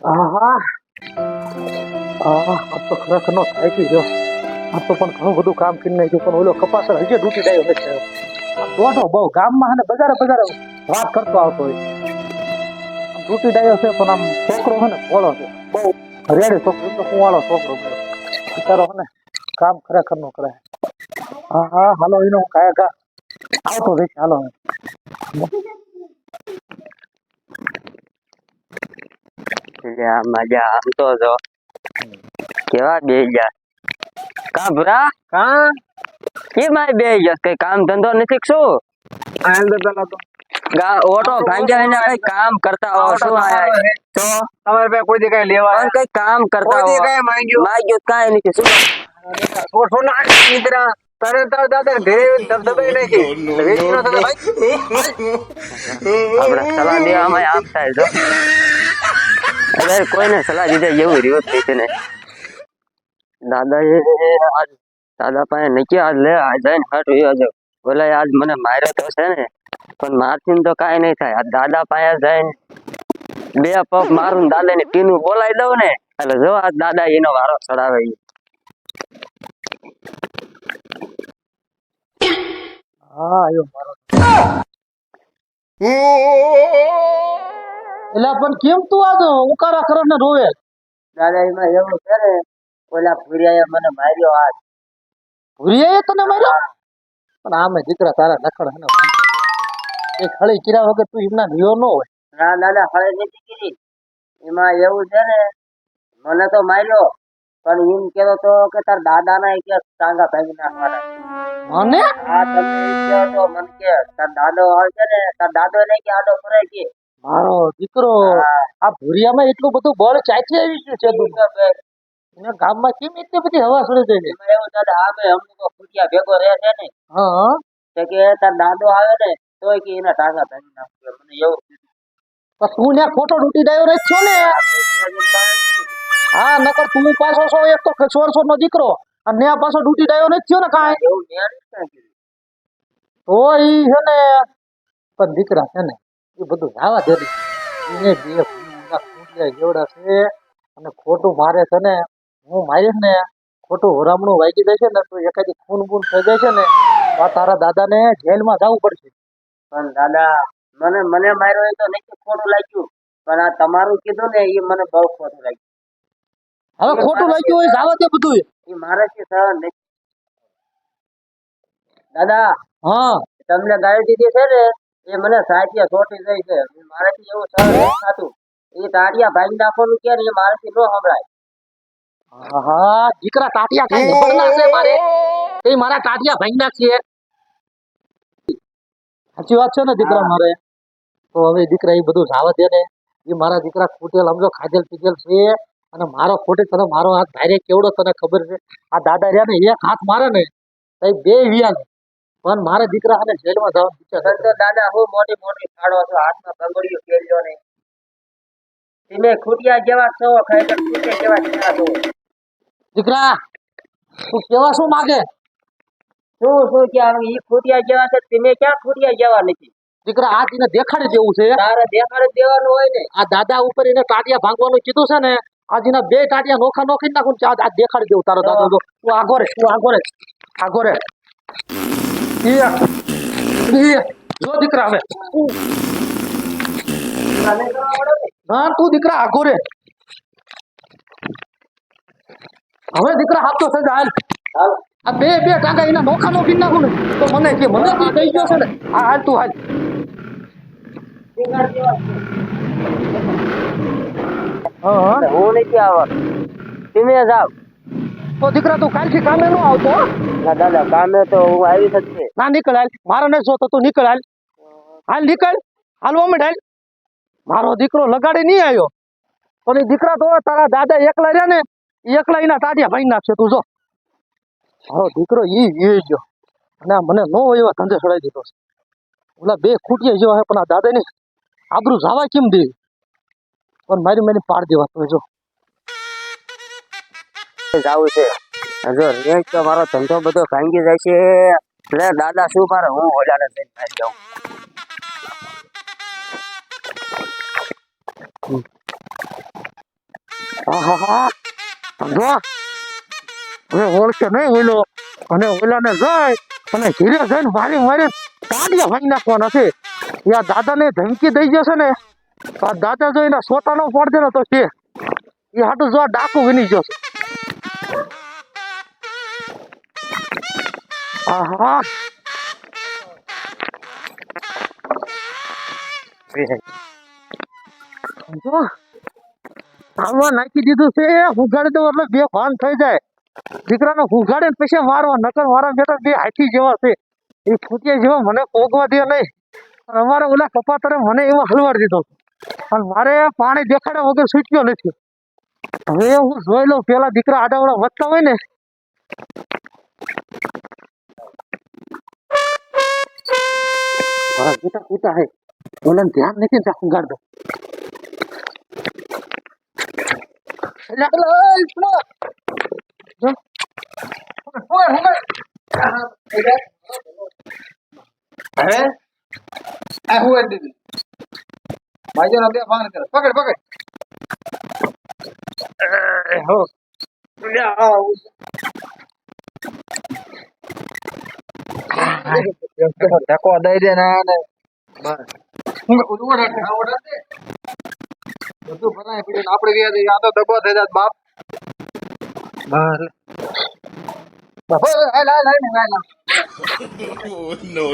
આહા. આહા, આ તો ખરેખર નો થાકી ગયો આ તો પણ ઘણું બધું કામ કરી નાખ્યું, પણ ઓલો કપાસર હજી ડૂટી થયો આ દોઢો બહુ ગામમાં અને બજારે બજારે વાત કરતો આવતો હોય. ડૂટી ડાયો છે, પણ આમ છોકરો છે ને ભોળો છે. બહુ રેડી છોકરો તો કુંવાળો છોકરો છે. બિચારો છે ને કામ ખરેખર નો કરે. હા હા હાલો, એનો હું કાયા કા આવતો રહીશ હાલો. મજા આમ તો જો કેવા બે ગયા કા ભરા કા કેમ આ બે ગયા કઈ કામ ધંધો નથી કે શું આયલ દાદા તો ગા ઓટો ભાંગ્યા એને કઈ કામ કરતા હો શું આયા તો તમારે પાસે કોઈ દી કઈ લેવા પણ કઈ કામ કરતા હો માંગ્યું માંગ્યું કાંઈ નથી શું છોડ છોડ ના નીકળ્યા તારે તાર દાદા ઘરે ધબધબાઈ નાખી વેચી નો થતો ભાઈ આપણે સલાહ દેવામાં આમ થાય જો અરે કોઈને સલાહ લીધે જેવું રહ્યું જ છે ને દાદા એ આજ દાદા પાસે નક્કી આજ લે આજ જઈને હાટ આજે બોલે આજ મને માર્યો તો છે ને પણ મારથી તો કાંઈ નહીં થાય. આ દાદા પાસે જઈને બે પગ મારું ને દાદા ને ટીનું બોલાવી દઉં ને એટલે જો આ દાદા એનો વારો ચડાવે હા આવ્યો મારો. એલા પણ કેમ તું આ ઉકારા કરે ને રોવે? દાદા એમાં એવું કરે ઓલા ભૂરિયાએ મને માર્યો આજ. ભૂરિયાએ તને માર્યો? પણ આમે દીકરા તારા નખડ હે એ ખળી કિરા વગર તું એમના નિયો ન હોય. ના દાદા ખળી નથી કીધી. એમાં એવું છે ને મને તો માર્યો પણ એમ કેતો તો કે તાર દાદા ના કે ટાંગા ભાગી નાખવાના મને? હા તમે કહો તો મને કે તાર દાદો આવશે ને તાર દાદો ને કે આડો ફરે કે મારો દીકરો આ ભૂરિયામાં એટલું બધું બળ ચાચી આવી ગયું છે તું એના ગામમાં કેમ એટલી બધી હવા સડે છે? એવું દાદા આમે અમુક ભૂરિયા ભેગો રહે છે ને હા. હા તો કે તાર દાદો આવે ને તોય કે એના ટાંગા ભાંગી નાખશે મને એવું તું ત્યાં ખોટો ડૂટી ડાયો રહે છો ને? હા નકર તું પાછો છો એક તો સોળસો નો દીકરો અને ને પાછો ડૂટી ડાયો નથી થયો ને કાંઈ. તો ઈ છે ને પણ દીકરા છે ને એ બધું જવા દે એને બે ખૂંટિયા જેવડા છે અને ખોટું મારે છે ને હું મારીશ ને ખોટું હોરામણું વાગી જશે ને તો એકાદી ખૂન બૂન થઈ જશે ને તો તારા દાદાને જેલમાં જવું પડશે. પણ દાદા મને મને માર્યો એ તો નથી ખોટું લાગ્યું. પણ આ તમારું કીધું ને એ મને બહુ ખોટું લાગ્યું. હવે ખોટું લાગ્યું હોય જવા દે બધું એ. મારાથી સહન નથી. દાદા હા. તમને ગાળી દીધી છે ને? એ મને સાચી છોટી જાય છે. મારાથી એવું સરળ થતું. એ તાટિયા ભાઈ નાખવાનું કે એ મારાથી ન સંભળાય. હા દીકરા તાટિયા ખાઈ નબળના છે મારે. એ મારા તાટિયા ભાઈ નાખીએ. સાચી વાત છે ને દીકરા મારે? તો હવે દીકરા એ બધું જાવા દે ને. એ મારા દીકરા ખૂટેલ સમજો ખાધેલ પીધેલ છે. અને મારો ખોટે તને મારો હાથ ધારે કેવડો તને ખબર છે? આ દાદા રહ્યા ને એક હાથ મારે ને તો બે વિયા પણ મારા દીકરા અને જેલમાં જવાનું વિચાર પણ દાદા હું મોટી મોટી ફાડો છો. હાથમાં બંગડીઓ પહેર્યો ને તમે ખૂટિયા જેવા છો ખરેખર ખૂટિયા જેવા છો. દીકરા તું કેવા શું માગે? શું શું ક્યાં ઈ ખૂટિયા જેવા છે તમે ક્યાં ખૂટિયા જેવા નથી? દીકરા આ તને દેખાડી દેવું છે. તારે દેખાડી દેવાનું હોય ને. આ દાદા ઉપર એને ટાટિયા ભાંગવાનું કીધું છે ને આજના બે ટાટિયા નોખા નોખી નાખું આ દેખાડી દેવું તારો દાદા. તો આગો રે તું આગો રે આગો રે જો દીકરા હવે હા તું દીકરા આગો રે હવે દીકરા હાથ તો સજા હાલ. આ બે બે ટાંગા એના નોખા નોખી નાખું ને તો મને કે મને તું થઈ ગયો છે ને આ હાલ તું હાલ. હા નથી આવવાનું તમે જાઓ તો દીકરા તું કાલથી કામે નો આવતો ના દાદા કામે તો હું આવી શકશે ના નીકળ હાલ. મારે નહીં જોતો તું નીકળ હાલ. હાલ નીકળ. હાલવા માંડ હાલ. મારો દીકરો લગાડી નહીં આવ્યો. પણ દીકરા તો તારા દાદા એકલા રહ્યા ને એકલા એના તાડિયા ભાઈ નાખશે તું જો. મારો દીકરો ઈ વી ગયો અને આ મને નો એવા ધંધે ચડાવી દીધો છે. ઓલા બે ખૂટિયા જેવા હે પણ આ દાદાને આબરું જાવા કેમ દે? પણ મારી મારી પાડ દેવા તો જો. જાવું છે. જો રેટ તો મારો ધંધો બધો ભાંગી જાય છે. એટલે દાદા, શું મારે? હું ઓલાને થઈને ભાઈ જાઉં. હવે ઓળખે નહીં ઓલો અને ઓલાને જાય અને ધીરે જઈને મારી મારી કાઢીએ ભાઈ નાખવાના છે. યા દાદાને ધમકી દઈ જશે ને, આ દાદા જો એના સોટાનો પડશે ને તો છે. એ હાટું જો ડાકુ બની જશે જો આમાં નાખી દીધું છે ઉગાડી દઉં એટલે બે ભાન થઈ જાય દીકરાને ઉગાડે ને પછી મારવા નકર મારા બેટા બે હાથી જેવા છે એ ફૂટિયા જેવા મને પોગવા દે નહીં અમારે ઓલા કપાતરે મને એવો હલવાડી દીધો અને મારે પાણી દેખાડ્યા વગર છૂટ્યો નથી હવે હું જોઈ લઉં પેલા દીકરા આડાવડા વધતા હોય ને. મારા બેટા કૂતા હે. ઓલાને ધ્યાન નથી ને ગાડ દો એટલે એટલે ઓય, ઉઠો. જો. ઉઘાડ, ઉઘાડ. હે? આ હું દીદી ભાઈ બે ફોન કરે પકડ પકડ. લે, આવ. ધક્કો દઈ દે ને ને બધું ભરાય આપડે ગયા તો દગો થઈ જાય બાપ no.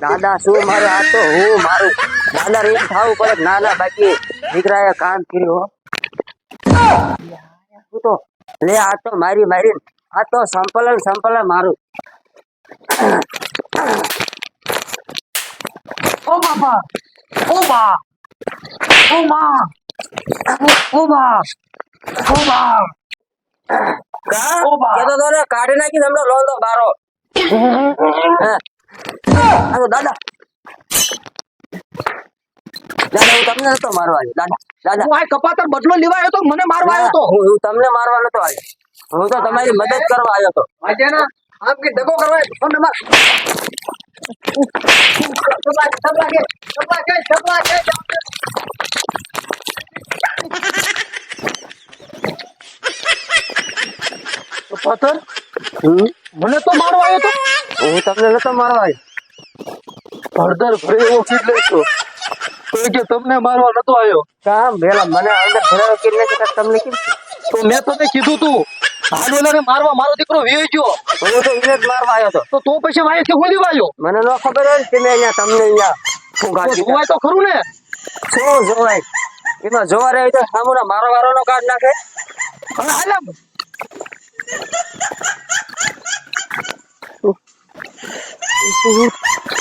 દાદા શું મારે આ તો હું મારું દાદા રીત થવું પડે ના ના બાકી દીકરાએ કામ કર્યું હું તો લે આ તો મારી મારી આ તો સંપલન સંપલન મારું. ઓ બાપા ઓ બા ઓ માં ઓ બા. કાઢી નાખી હમણાં લોંદો બારો હા. આ તો દાદા. દાદા હું તમને નતો મારવા દાદા દાદા. હું આ કપાતર બદલો લેવા આવ્યો તો મને મારવા આવ્યો તો. હું તમને મારવા નતો આવ્યો. હું તો તમારી મદદ કરવા આવ્યો તો આમ કે દગો કરવા ફોન નંબર. કે કે સપલા કે હમ? મને તો મારવા આવ્યો તો. હું તમને નતો મારવા આવ્યો હળદર ભરે એવો કીટ લેતો તો કે તમને મારવા નતો આવ્યો કામ પેલા મને અંદર ભરાયો કીટ કાંઈ તમને કેમ તો મેં તમને કીધું તું હાડોલાને મારવા મારો દીકરો વેઈ ગયો. હું તો એને મારવા આવ્યો તો. તો પછી વાય કે હું વાયો? મને ન ખબર હોય કે મેં અહીંયા તમને અહીંયા. જોવાય તો ખરું ને? શું જોવાય? એમાં જોવા રહી તો સામુના મારો વારો નો કાઢ નાખે. હવે હાલ આમ.